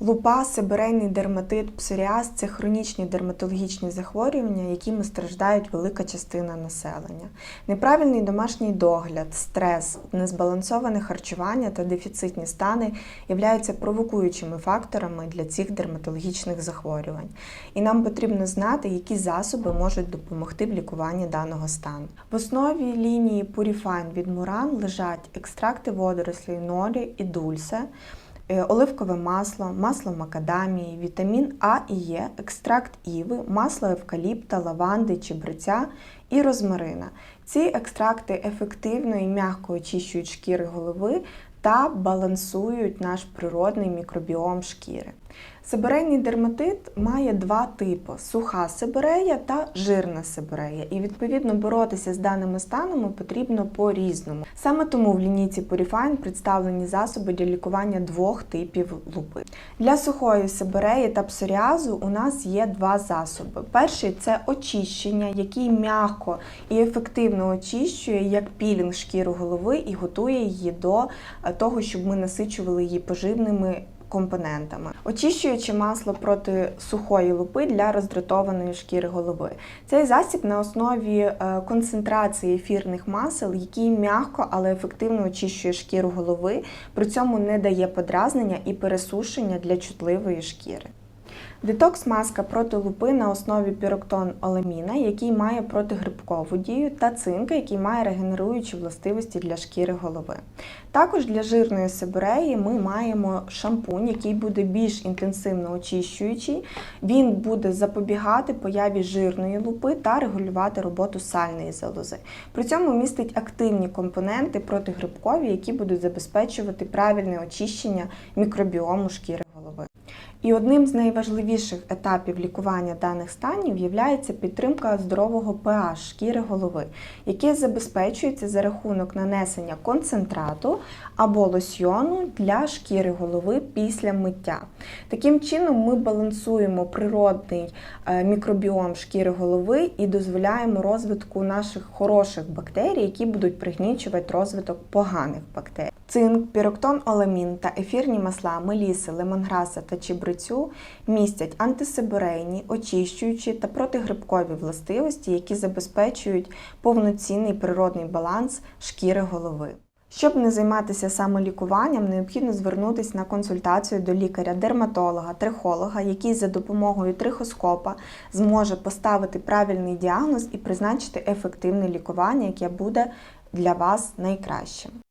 Лупа, сибирейний дерматит, псоріаз це хронічні дерматологічні захворювання, якими страждають велика частина населення. Неправильний домашній догляд, стрес, незбалансоване харчування та дефіцитні стани являються провокуючими факторами для цих дерматологічних захворювань. І нам потрібно знати, які засоби можуть допомогти в лікуванні даного стану. В основі лінії Purifine від Муран лежать екстракти водорослей норі і дульсе оливкове масло, масло макадамії, вітамін А і Е, екстракт іви, масло евкаліпта, лаванди, чебреця і розмарина. Ці екстракти ефективно і м'яко очищують шкіри голови та балансують наш природний мікробіом шкіри. Сибирейний дерматит має два типи: суха сибирея та жирна сибирея. І відповідно боротися з даними станами потрібно по-різному. Саме тому в лінійці Purifine представлені засоби для лікування двох типів лупи. Для сухої сибиреї та псоріазу у нас є два засоби. Перший це очищення, який м'яко і ефективно очищує як пілінг шкіру голови і готує її до е, того, щоб ми насичували її поживними компонентами. Очищуюче масло проти сухої лупи для роздратованої шкіри голови. Цей засіб на основі е, концентрації ефірних масел, який м'яко, але ефективно очищує шкіру голови, при цьому не дає подразнення і пересушення для чутливої шкіри. Детокс маска проти лупи на основі піроктон оламіна, який має протигрибкову дію, та цинка, який має регенеруючі властивості для шкіри голови. Також для жирної сибиреї ми маємо шампунь, який буде більш інтенсивно очищуючий. Він буде запобігати появі жирної лупи та регулювати роботу сальної залози. При цьому містить активні компоненти протигрибкові, які будуть забезпечувати правильне очищення мікробіому шкіри. І одним з найважливіших етапів лікування даних станів є підтримка здорового pH шкіри голови, яке забезпечується за рахунок нанесення концентрату або лосьйону для шкіри голови після миття. Таким чином, ми балансуємо природний е, мікробіом шкіри голови і дозволяємо розвитку наших хороших бактерій, які будуть пригнічувати розвиток поганих бактерій. Цинк, піроктон оламін та ефірні масла меліси, лемонграса та чебрецю містять антисибирейні, очищуючі та протигрибкові властивості, які забезпечують повноцінний природний баланс шкіри голови. Щоб не займатися самолікуванням, необхідно звернутися на консультацію до лікаря-дерматолога, трихолога, який за допомогою трихоскопа зможе поставити правильний діагноз і призначити ефективне лікування, яке буде для вас найкращим.